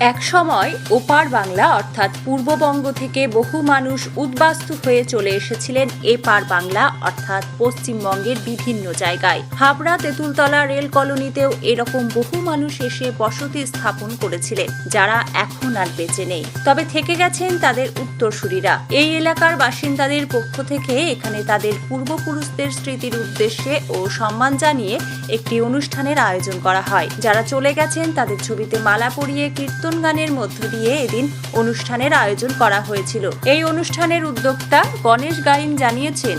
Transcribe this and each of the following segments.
এক সময় ওপার বাংলা অর্থাৎ পূর্ববঙ্গ থেকে বহু মানুষ উদ্বাস্তু হয়ে চলে এসেছিলেন এপার বাংলা অর্থাৎ পশ্চিমবঙ্গের বিভিন্ন জায়গায়। হাবড়া, তেঁতুলতলা রেল কলোনিতেও এরকম বহু মানুষ এসে বসতি স্থাপন করেছিলেন, যারা এখন আর বেঁচে নেই। তবে থেকে গেছেন তাদের উত্তরসূরিরা। এই এলাকার বাসিন্দাদের পক্ষ থেকে এখানে তাদের পূর্বপুরুষদের স্মৃতির উদ্দেশ্যে ও সম্মান জানিয়ে একটি অনুষ্ঠানের আয়োজন করা হয়। যারা চলে গেছেন তাদের ছবিতে মালা পরিয়ে কীর্তন গানের মধ্য দিয়ে এদিন অনুষ্ঠানের আয়োজন করা হয়েছিল। এই অনুষ্ঠানের উদ্যোক্তা গণেশ গাইন জানিয়েছেন।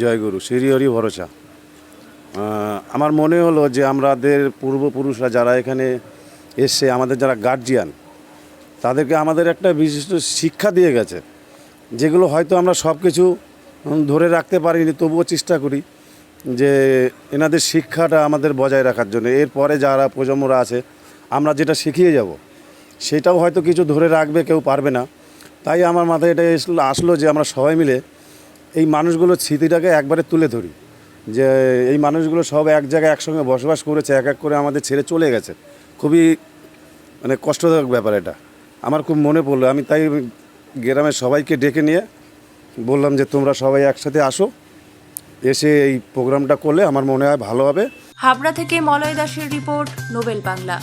জয় গুরু, শ্রী ভরসা। আমার মনে হলো যে আমাদের পূর্বপুরুষরা যারা এখানে এসছে আমাদের যারা গার্জিয়ান তাদেরকে আমাদের একটা বিশিষ্ট শিক্ষা দিয়ে গেছে, যেগুলো হয়তো আমরা সব কিছু ধরে রাখতে পারিনি, তবুও চেষ্টা করি যে এনাদের শিক্ষাটা আমাদের বজায় রাখার জন্য। এরপরে যারা প্রজন্মরা আছে, আমরা যেটা শিখিয়ে যাব সেটাও হয়তো কিছু ধরে রাখবে, কেউ পারবে না। তাই আমার মাথায় এটা আসলো যে আমরা সবাই মিলে এই মানুষগুলোর স্মৃতিটাকে একবারে তুলে ধরি। যে এই মানুষগুলো সব এক জায়গায় একসঙ্গে বসবাস করেছে, এক এক করে আমাদের ছেড়ে চলে গেছে। খুবই মানে কষ্টদায়ক ব্যাপার এটা। আমার খুব মনে পড়ল, আমি তাই গ্রামের সবাইকে ডেকে নিয়ে বললাম যে তোমরা সবাই একসাথে আসো, এসে এই প্রোগ্রামটা করলে আমার মনে হয় ভালো হবে। হাবড়া থেকে মলয় দাসের রিপোর্ট, নোবেল বাংলা।